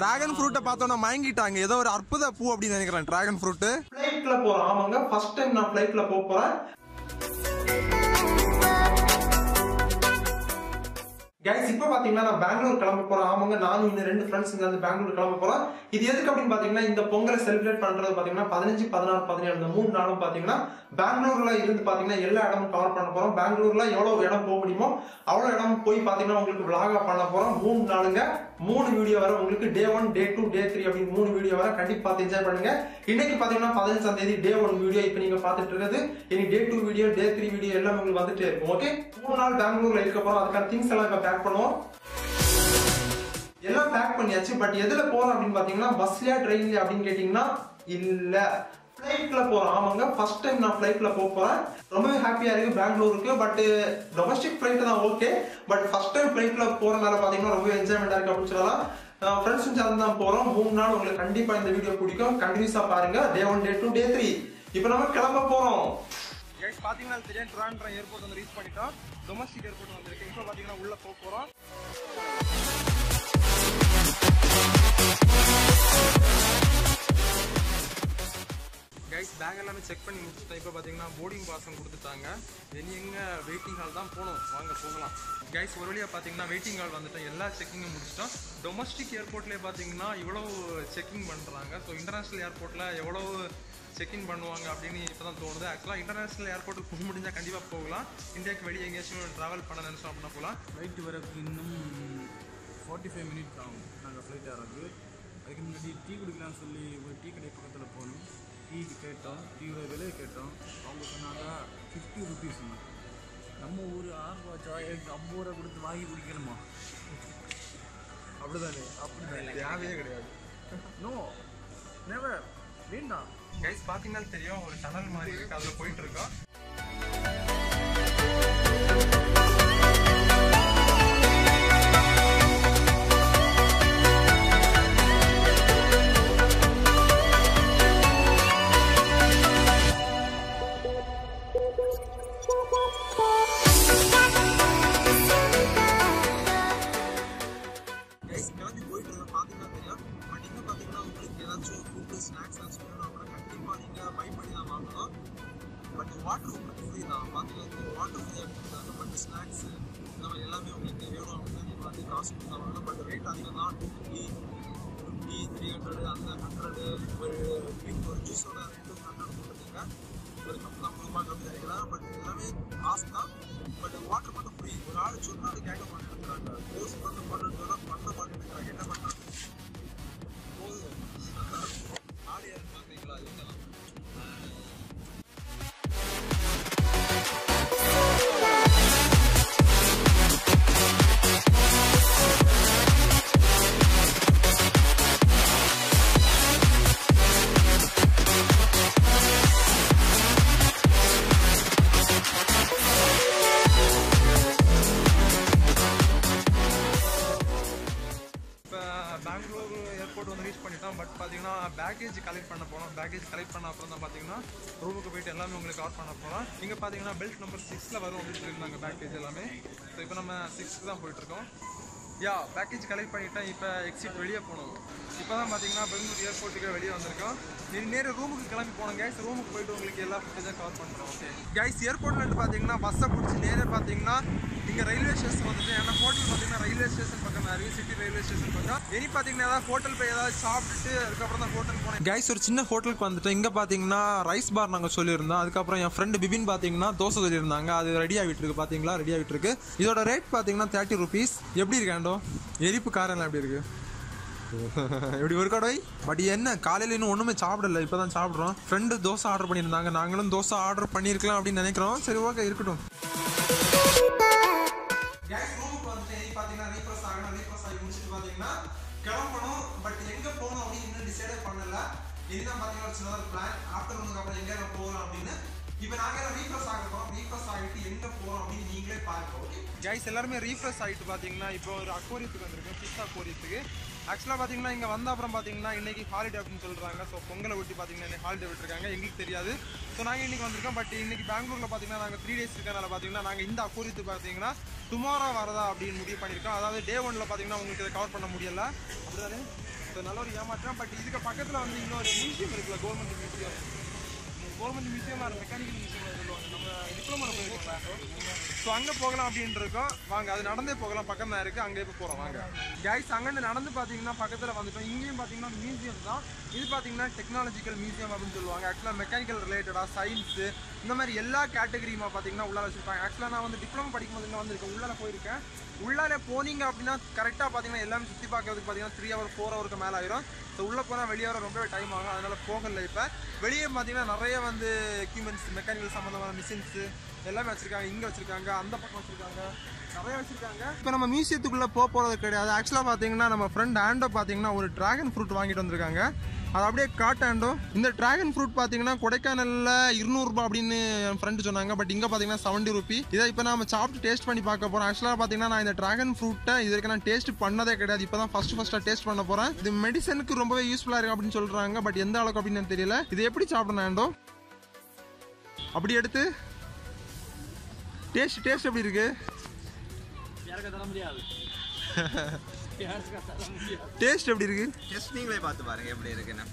Dragon ஃப்ரூட்டை பார்த்தோன்னா மயங்கிட்டாங்க. ஏதோ ஒரு அற்புத பூ அப்படின்னு நினைக்கிறேன். டிராகன் ஃப்ரூட்டு ஃப்ளைட்ல போறோம் ஆமாங்க. ஃபர்ஸ்ட் டைம் நான் ஃப்ளைட்ல போக போறேன். கைஸ் இப்போ பாத்தீங்கன்னா நான் பெங்களூர் கிளம்ப போறேன். ஆமாங்க நானும் இன்னும் ரெண்டு ஃப்ரெண்ட்ஸ் இங்க வந்து பெங்களூர் கிளம்ப போறோம் இது எதுக்கு அப்படின்னு பாத்தீங்கன்னா இந்த பொங்கலை செலிப்ரேட் பண்றது பாத்தீங்கன்னா பதினஞ்சு பதினாறு பதினேழு இந்த மூணு நாளும் பாத்தீங்கன்னா பெங்களூர்ல இருந்து பாத்தீங்கன்னா எல்லா இடமும் கவர் பண்ண போறோம். பெங்களூர்ல எவ்வளவு இடம் போக முடியுமோ அவ்வளவு இடம் போய் பாத்தீங்கன்னா உங்களுக்கு விளாகா பண்ண போறோம். மூணு நாளுங்க மூணு வீடியோ வர உங்களுக்கு day one day two day three அப்படின்னு மூணு வீடியோ வர கண்டிப்பா பார்த்து என்ஜாய் பண்ணுங்க. இன்னைக்கு பாத்தீங்கன்னா பதினஞ்சாம் தேதி டே ஒன் வீடியோ இப்போ நீங்க பாத்துட்டு இருக்கிறது. இனி day two video day three video எல்லாம் உங்களுக்கு வந்துட்டே இருக்கும் ஓகே மூணு நாள் பெங்களூர்ல இருக்க போறோம். அதுக்கான திங்ஸ் எல்லாம் இப்ப பேக் பண்ணுவோம். எல்லாம் பேக் பண்ணியாச்சு. பட் எதுல போறோம் அப்படின்னு பாத்தீங்கன்னா பஸ்லயா ட்ரெயின்லயா அப்படின்னு கேட்டீங்கன்னா இல்ல. ஃப்ளைட்டில் போகிறோம் ஆமாங்க. ஃபர்ஸ்ட் டைம் நான் ஃப்ளைட்டில் போக போகிறேன் ரொம்பவே ஹாப்பியாக இருக்குது பெங்களூருக்கு பட் டொமஸ்டிக் ஃப்ளைட்டு தான் ஓகே பட் ஃபர்ஸ்ட் டைம் ஃப்ளைட்டில் போகிறனால பார்த்தீங்கன்னா ரொம்ப என்ஜாய்மெண்ட்டாக இருக்கு அப்படின்னு சொல்லலாம். ஃப்ரெண்ட்ஸும் சேர்ந்து தான் போகிறோம் மூணு நாள் உங்களுக்கு கண்டிப்பாக இந்த வீடியோ பிடிக்கும். கண்டினியூஸாக பாருங்கள் day one day two day three இப்போ நம்ம கிளம்ப போகிறோம் கைஸ் பார்த்தீங்கன்னா தெரியும் ட்ரான்ட்ரா ஏர்போர்ட் வந்து ரீச் பண்ணிட்டோம். டொமஸ்டிக் ஏர்போர்ட் வந்துருக்கு இப்போ பார்த்தீங்கன்னா உள்ளே போக போகிறோம் நாங்கள் பேக் எல்லாமே செக் பண்ணி முடிச்சுட்டோம் இப்போ பார்த்தீங்கன்னா போர்டிங் பாஸும் கொடுத்துட்டாங்க. இனி எங்கள் வெயிட்டிங் ஹால் தான் போகணும். வாங்க போகலாம். கைஸ் ஒரு வழியாக பார்த்தீங்கன்னா வெயிட்டிங் ஹால் வந்துட்டோம் எல்லா செக்கிங்கும் முடிச்சிட்டோம். டொமஸ்டிக் ஏர்போர்ட்லேயே பார்த்தீங்கன்னா இவ்வளோ செக்கிங் பண்ணுறாங்க ஸோ இன்டர்நேஷ்னல் ஏர்போர்ட்டில் எவ்வளோ செக்இன் பண்ணுவாங்க அப்படின்னு இப்போ தான் தோணுது ஆக்சுவலாக இன்டர்நேஷ்னல் ஏர்போர்ட்டுக்கு போக முடிஞ்சால் கண்டிப்பாக போகலாம். இந்தியாவுக்கு வெளியே எங்கேயாச்சும் ட்ராவல் பண்ண நினச்சோம் அப்படின்னா போகலாம். ஃப்ளைட் வரக்கு இன்னும் ஃபார்ட்டி ஃபைவ் மினிட்ஸ் ஆகும். நாங்கள் ஃப்ளைட் ஆகிறது அதுக்கு முன்னாடி டீ குடிக்கலாம்னு சொல்லி ஒரு டீ கடை பக்கத்தில் போகணும் டீ கேட்டோம் டீயோட விலையை கேட்டோம். அவங்க சொன்னாங்க ஃபிஃப்டி ருபீஸ் நம்ம ஊர் ஆறு ரூபா சாய் ஐம்பது ரூபா கொடுத்து வாங்கி குடிக்கணுமா? அப்படிதானே. அப்படிதான் தேவையே கிடையாது. நோ நெவர் வேண்டாம். கைஸ் பார்த்தீங்கன்னா தெரியும் ஒரு டனல் மாதிரி இருக்கு. அதில் போயிட்டு இருக்கோம். வாட்டர் உங்களுக்கு ஃப்ரீ தான் பார்த்தீங்கன்னா வாட்டர் ஃப்ரீயாக எடுத்துருக்காங்க பட் ஸ்நாக்ஸ் இந்த மாதிரி எல்லாமே உங்களுக்கு வேணும் அப்படின்னா நீங்கள் வந்து காசு கொடுத்தாங்க பட் ரேட் அதிகம் தான் two fifty fifty three hundred அந்த ஹண்ட்ரடு ஒரு ட்ரிங்க் ஒரு ஜூஸோட ரெண்டு ஹண்ட்ரட் கொடுத்துருங்க ஒரு கப் ஐம்பது ரூபாய் கம்மி நினைக்கலாம் பட் எல்லாமே காசு தான் பட் வாட்டர் மட்டும் ஃப்ரீ ஒரு ஆள் சொன்னால் அது கேட்க மாட்டேங்கிறாங்க கோர்ஸ் வந்து பண்ண பண்ண மாட்டேங்கிறாங்க என்ன பண்ணுறாங்க போதும் ஆடு யாரு பேக்கேஜ் கலெக்ட் பண்ண அப்புறம் தான் பார்த்தீங்கன்னா ரூமுக்கு போயிட்டு எல்லாமே உங்களுக்கு கவர் பண்ண போகிறோம் இங்கே பார்த்தீங்கன்னா பெல்ட் நம்பர் சிக்ஸில் வரும் அப்படின்னு சொல்லியிருந்தாங்க பேக்கேஜ் எல்லாமே. ஸோ இப்போ நம்ம சிக்ஸ்க்கு தான் போயிட்டுருக்கோம். யா பேக்கேஜ் கலெக்ட் பண்ணிட்டேன் இப்போ எக்ஸிட் வெளியே போனோம். இப்போ தான் பார்த்தீங்கன்னா பெங்களூர் ஏர்போர்ட்டுக்கு வெளியே வந்திருக்கோம். நீ நேரம் ரூமுக்கு கிளம்பி போனோம் கேஸ் ரூமுக்கு போயிட்டு உங்களுக்கு எல்லா ஃபுட்டேஜும் கவர் பண்ணுறோம் ஓகே கேஸ் ஏர்போர்ட்லேருந்து பார்த்தீங்கன்னா பஸ்ஸை பிடிச்சி நேரே பார்த்தீங்கன்னா இங்கே ரயில்வே ஸ்டேஷன் வந்துட்டு ஏன்னா ஹோட்டல் பார்த்தீங்கன்னா ரயில்வே ஸ்டேஷன் பக்கம் நிறைய சிட்டி ரயில்வே ஸ்டேஷன் பக்கம். இனி பார்த்தீங்கன்னா ஏதாவது ஹோட்டல் போய் ஏதாவது சாப்பிட்டுட்டு அதுக்கப்புறம் தான் ஹோட்டல் போனேன். கைஸ் ஒரு சின்ன ஹோட்டலுக்கு வந்துட்டு இங்கே பார்த்தீங்கன்னா ரைஸ் பார் நாங்கள் சொல்லியிருந்தோம். அதுக்கப்புறம் என் ஃப்ரெண்டு பிபின் பார்த்தீங்கன்னா தோசை சொல்லியிருந்தாங்க. அது ரெடி ஆகிட்டு இருக்கு பார்த்தீங்களா ரெடி ஆகிட்டு இருக்கு இதோட ரேட் பார்த்தீங்கன்னா தேர்ட்டி ருபீஸ் எப்படி இருக்காண்டோ எரிப்பு காரம் எப்படி இருக்கு? எப்படி ஒரு கடை பட் என்ன காலையில இன்னும் ஒண்ணுமே சாப்பிடல. இப்பதான் சாப்பிடுறோம். ஃப்ரெண்டு தோசை ஆர்டர் பண்ணியிருந்தாங்க. நாங்களும் தோசை ஆர்டர் பண்ணியிருக்கலாம் அப்படின்னு நினைக்கிறோம். சரி ஓகே இருக்கட்டும். இப்போ நாங்க ரீஃப்ரெஷ் ஆகிறோம் ரீஃப்ரெஷ் ஆகிட்டு எங்க போறோம் அப்படின்னு நீங்களே பாருங்க ஓகே கைஸ் எல்லாருமே ரீஃப்ரெஷ் ஆகிட்டு பாத்தீங்கன்னா இப்போ ஒரு அக்கோரியத்துக்கு வந்திருக்கோம் ஃபிஷ் அக்வாரியத்துக்கு ஆக்சுவலாக பார்த்தீங்கன்னா இங்கே வந்த அப்புறம் பார்த்தீங்கன்னா இன்றைக்கி ஹாலிடே அப்படின்னு சொல்கிறாங்க ஸோ பொங்கலை ஒட்டி பார்த்தீங்கன்னா இன்னைக்கு ஹாலிடே விட்டுருக்காங்க. எங்களுக்கு தெரியாது. ஸோ நாங்கள் இன்றைக்கி வந்திருக்கோம். பட் இன்றைக்கி பெங்களூரில் பார்த்தீங்கன்னா நாங்கள் த்ரீ டேஸ் இருக்கனால பார்த்தீங்கன்னா நாங்கள் இந்த அக்கோரியத்துக்கு பார்த்தீங்கன்னா டுமாரோ வரதா அப்படின்னு முடிவு பண்ணியிருக்கோம். அதாவது டே ஒன்ல பார்த்தீங்கன்னா உங்களுக்கு இதை கவர் பண்ண முடியல. அப்படிதானே? ஸோ நல்ல ஒரு ஏமாற்றம். பட் இதுக்கு பக்கத்தில் வந்து இன்னொரு மியூசியம் இருக்குல்ல கவர்மெண்ட் மியூசியம் கவர்மெண்ட் மியூசியமாக மெக்கானிக்கல் மியூசியம் சொல்லுவாங்க. நம்ம டிப்ளமோவில் போயிருக்கோம் ஸோ அங்கே போகலாம் அப்படின்ட்டு இருக்கோம். வாங்க அது நடந்தே போகலாம். பக்கம் தான் இருக்குது அங்கே இப்போ போகிறோம் வாங்க. கைஸ் அங்கேருந்து நடந்து பார்த்தீங்கன்னா பக்கத்தில் வந்துட்டோம். இங்கேயும் பார்த்தீங்கன்னா மியூசியம் தான். இது பார்த்தீங்கன்னா டெக்னாலஜிக்கல் மியூசியம் அப்படின்னு சொல்லுவாங்க. ஆக்சுவலாக மெக்கானிக்கல் ரிலேட்டடாக சயின்ஸு இந்த மாதிரி எல்லா கேட்டகரியுமா பார்த்தீங்கன்னா உள்ளார வச்சுருப்பாங்க. ஆக்சுவலாக நான் வந்து டிப்ளமோ படிக்கும்போது இங்கே வந்திருக்கேன். உள்ளால போயிருக்கேன். உள்ளால போனீங்க அப்படின்னா கரெக்டாக பார்த்தீங்கன்னா எல்லாமே சுற்றி பார்க்கறதுக்கு பார்த்தீங்கன்னா த்ரீ ஹவர் ஃபோர் ஹவருக்கு மேலே ஆயிரும். ஸோ உள்ளே போனால் வெளியே வர ரொம்பவே டைம் ஆகும். அதனால போகல இப்போ. வெளியே பார்த்தீங்கன்னா நிறைய வந்து எக்யூப்மெண்ட்ஸ் மெக்கானிக்கல் சம்மந்தமான மிஷின்ஸு எல்லாமே வச்சுருக்காங்க. இங்கே வச்சுருக்காங்க அந்த பக்கம் வச்சுருக்காங்க. நிறைய வச்சுருக்காங்க. இப்போ நம்ம மியூசியத்துக்குள்ளே போக போகிறது கிடையாது. ஆக்சுவலாக பார்த்தீங்கன்னா நம்ம ஃப்ரெண்ட் ஆண்டோ பார்த்தீங்கன்னா ஒரு டிராகன் ஃப்ரூட் வாங்கிட்டு வந்திருக்காங்க. அது அப்படியே காட்டாண்டோ இந்த டிராகன் ஃப்ரூட் பார்த்தீங்கன்னா கொடைக்கானலில் இருநூறுபா அப்படின்னு என் ஃப்ரெண்டு சொன்னாங்க. பட் இங்கே பார்த்தீங்கன்னா செவன்ட்டி ருபி இதை இப்போ நம்ம சாப்பிட்டு டேஸ்ட் பண்ணி பார்க்க போகிறோம் ஆக்சுவலாக பார்த்தீங்கன்னா நான் இந்த டிராகன் ஃப்ரூட்டை இது வரைக்கும் நான் டேஸ்ட் பண்ணதே கிடையாது. இப்போ தான் ஃபஸ்ட்டு ஃபஸ்ட்டாக டேஸ்ட் பண்ண போகிறேன் இது மெடிசனுக்கு ரொம்பவே யூஸ்ஃபுல்லாக இருக்கு அப்படின்னு சொல்கிறாங்க பட் எந்த அளவுக்கு அப்படின்னு தெரியல. இது எப்படி சாப்பிடணும் ஆண்டோ அப்படி எடுத்து. டேஸ்ட் டேஸ்ட் எப்படி இருக்கு? டேஸ்ட் எப்படி இருக்கு? ஜஸ்ட் நீங்களே பார்த்து பாருங்க எப்படி இருக்குன்னு.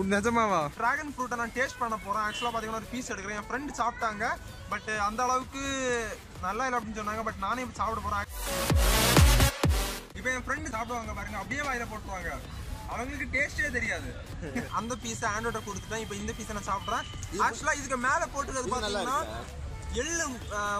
உன் நிஜமாவா? டிராகன் ஃப்ரூட்டை நான் டேஸ்ட் பண்ண போறேன். ஆக்சுவலாக பார்த்தீங்கன்னா ஒரு பீஸ் எடுக்கிறேன். என் ஃப்ரெண்டு சாப்பிட்டாங்க. பட் அந்த அளவுக்கு நல்லா இல்லை அப்படின்னு சொன்னாங்க. பட் நானே இப்போ சாப்பிட போறேன். இப்போ என் ஃப்ரெண்டு சாப்பிடுவாங்க பாருங்க. அப்படியே வாயில போட்டுருவாங்க. அவங்களுக்கு டேஸ்டே தெரியாது. அந்த பீஸை ஆண்டோட கொடுத்துட்டேன். இப்போ இந்த பீஸை நான் சாப்பிட்றேன். ஆக்சுவலாக இதுக்கு மேலே போட்டுக்கிறது பார்த்தீங்கன்னா எள்ளு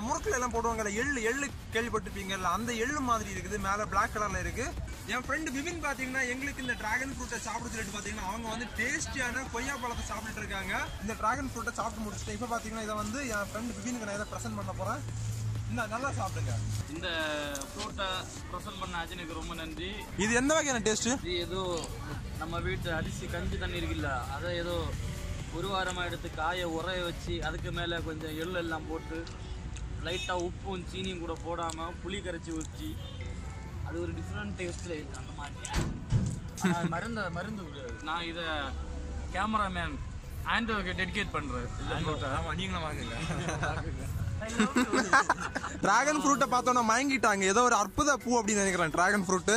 முறுக்குல எல்லாம் போடுவாங்கல்ல எள்ளு எள்ளு கேள்விப்பட்டிருப்பீங்கல்ல அந்த எள்ளு மாதிரி இருக்குது. மேலே Black கலர்ல இருக்கு. என் ஃப்ரெண்டு விபின் பாத்தீங்கன்னா எங்களுக்கு இந்த டிராகன் ஃப்ரூட்டை சாப்பிட சொல்லிட்டு பாத்தீங்கன்னா அவங்க வந்து டேஸ்டியான கொய்யா பழத்தை சாப்பிட்டுட்டு இருக்காங்க. இந்த டிராகன் ஃப்ரூட்டை சாப்பிட்டு முடிச்சுட்டு இப்போ பாத்தீங்கன்னா இதை வந்து என் ஃப்ரெண்டு விபினுக்கு நான் இதை ப்ரெசென்ட் பண்ண போறேன். இன்னும் நல்லா சாப்பிடுங்க. இந்த ஃப்ரூட்டை ப்ரெசென்ட் பண்ண அஜனுக்கு ரொம்ப நன்றி. இது எந்த வகையான டேஸ்ட் இது ஏதோ நம்ம வீட்டு அரிசி கஞ்சி தண்ணி இருக்குல்ல அதை ஏதோ ஒரு வாரமாக எடுத்து காய உரைய வச்சு அதுக்கு மேலே கொஞ்சம் எள்ளு எல்லாம் போட்டு லைட்டாக உப்பும் சீனியும் கூட போடாமல் புளி கரைச்சி ஊற்றி அது ஒரு டிஃப்ரெண்ட் டேஸ்ட்டில் இருக்கு அந்த மாதிரி. மருந்து மருந்து நான் இதை கேமராமேன் ஆண்டோவுக்கு டெடிகேட் பண்ணுறேன் ஆமா நீங்களும் வாங்குங்க. டிராகன் ஃப்ரூட்டை பார்த்தோன்னா மயங்கிட்டாங்க. ஏதோ ஒரு அற்புத பூ அப்படின்னு நினைக்கிறேன். டிராகன் ஃப்ரூட்டு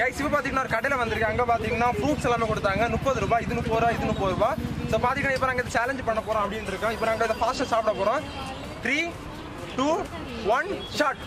கைஸ் இப்போ பார்த்தீங்கன்னா ஒரு கடையில் வந்திருக்கு அங்கே பார்த்தீங்கன்னா ஃப்ரூட்ஸ் எல்லாமே கொடுத்தாங்க. முப்பது ரூபாய் இது முப்பது ரூபா இது முப்பது ரூபா ஸோ பார்த்தீங்கன்னா இப்போ நாங்கள் சேலஞ்ச் பண்ண போகிறோம் அப்படின்னு இருக்கோம். இப்போ நாங்கள் இதை ஃபாஸ்ட்டாக சாப்பிட போகிறோம் த்ரீ டூ ஒன் ஷார்ட்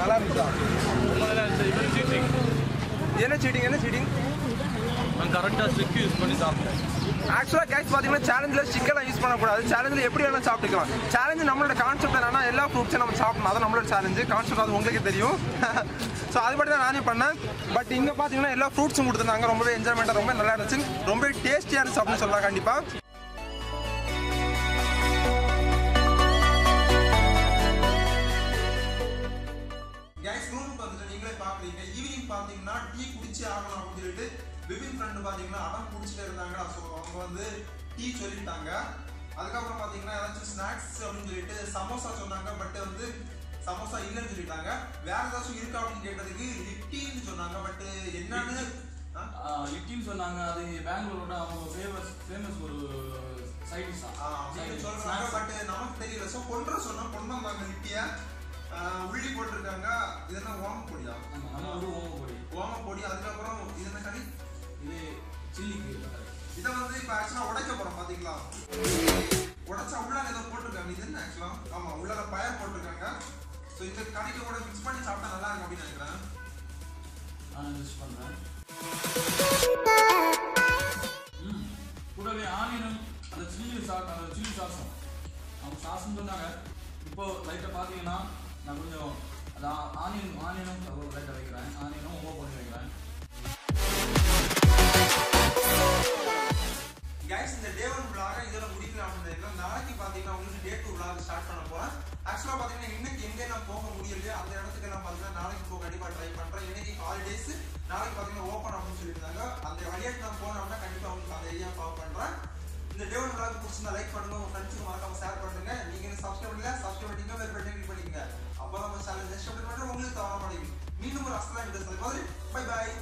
நல்லா இருந்துச்சா? என்ன சீட்டிங் என்ன சீட்டிங் நான் கரெக்டாக ஸ்டிக் யூஸ் பண்ணி சாப்பிட்டேன். ஆக்சுவலாக கேஸ் பார்த்தீங்கன்னா சேலஞ்சில் ஸ்டிக்கெல்லாம் யூஸ் பண்ணக்கூடாது. சேலஞ்சில் எப்படி வேணால் சாப்பிட்டுக்கலாம். சேலஞ்சு நம்மளோட கான்செப்ட் என்னன்னா எல்லா ஃப்ரூட்ஸும் நம்ம சாப்பிடணும். அதான் நம்மளோட சேலஞ்சு கான்செப்ட் அது உங்களுக்கு தெரியும். ஸோ அதுபடி தான் நானே பண்ணேன். பட் இங்கே பார்த்தீங்கன்னா எல்லா ஃப்ரூட்ஸும் கொடுத்துருந்தாங்க. ரொம்பவே என்ஜாய்மெண்ட்டாக ரொம்ப நல்லா இருந்துச்சு. ரொம்ப டேஸ்டியாக இருந்துச்சு அப்படின்னு சொல்லலாம் கண்டிப்பாக பாத்தீங்கன்னா அடம் குடிச்சிட்டே இருந்தாங்க. ஸோ அவங்க வந்து டீ சொல்லிட்டாங்க. அதுக்கப்புறம் பாத்தீங்கன்னா ஏதாச்சும் ஸ்நாக்ஸ் அப்படின்னு சொல்லிட்டு சமோசா சொன்னாங்க. பட் வந்து சமோசா இல்லைன்னு சொல்லிட்டாங்க. வேற ஏதாச்சும் இருக்கா அப்படின்னு கேட்டதுக்கு லிட்டின்னு சொன்னாங்க. பட் என்னன்னு? லிட்டின்னு சொன்னாங்க. அது பெங்களூரோட அவங்க ஃபேமஸ் ஃபேமஸ் ஒரு சைடிஷ் அப்படின்னு சொல்றாங்க. பட் நமக்கு தெரியல. ஸோ கொன்ற சொன்னா கொண்டு வந்தாங்க லிட்டிய உள்ளி போட்டிருக்காங்க. இது என்ன ஓம பொடியா நம்ம ஊர் ஓமப்பொடி. ஓம பொடி அதுக்கப்புறம் சில்லிக்கு இதை வந்து இப்போ ஆக்சுவலாக உடைக்க போகிறோம் பார்த்தீங்களா உடைச்சா உள்ளார ஏதோ போட்டிருக்காங்க இது என்ன ஆக்சுவலா ஆமா உள்ளார பயர் போட்டிருக்காங்க ஸோ இந்த கடைக்கு கூட மிக்ஸ் பண்ணி சாப்பிட்டா நல்லா இருக்கும் அப்படின்னு நினைக்கிறேன் நான் மிஸ் பண்ணுறேன் கூடவே ஆனியனும் அந்த சில்லி சாஸ் அந்த சில்லி சாஸும் அவங்க சாஸ்ன்னு சொன்னாங்க இப்போ லைட்டை பார்த்தீங்கன்னா நான் கொஞ்சம் அது ஆனியன் ஆனியனும் லைட்டை வைக்கிறேன் ஆனியனும் ஓப்பன் பண்ணி வைக்கிறேன் கைஸ் இந்த டே ஒன் விளாக இதோட முடிக்கலாம் அப்படின்னு நாளைக்கு பார்த்தீங்கன்னா உங்களுக்கு டே டூ விளாக் ஸ்டார்ட் பண்ண போகிறேன் ஆக்சுவலாக பார்த்தீங்கன்னா இன்னைக்கு எங்கே நான் போக முடியலையோ அந்த இடத்துக்கு நான் பார்த்தீங்கன்னா நாளைக்கு போக கண்டிப்பாக ட்ரை பண்ணுறேன் இன்னைக்கு ஹாலிடேஸ் நாளைக்கு பார்த்தீங்கன்னா ஓப்பன் அப்படின்னு சொல்லியிருந்தாங்க. அந்த வழியாக நான் போனேன் கண்டிப்பாக உங்களுக்கு அந்த ஏரியா ஃபாலோ பண்ணுறேன் இந்த டே ஒன் விளாக் பிடிச்சிருந்தா லைக் பண்ணுங்க. உங்கள் ஃப்ரெண்ட்ஸுக்கு மறக்காம ஷேர் பண்ணுங்க. நீங்கள் சப்ஸ்கிரைப் பண்ணல சப்ஸ்கிரைப் பண்ணிங்க வேறு பண்ணி பண்ணிக்கங்க. அப்போ நம்ம சேனல் நெக்ஸ்ட் பண்ணுறோம் உங்களுக்கு தவற மீண்டும் ஒரு அஸ்லாம் இன்ட்ரெஸ்ட் மாதிரி பை பாய்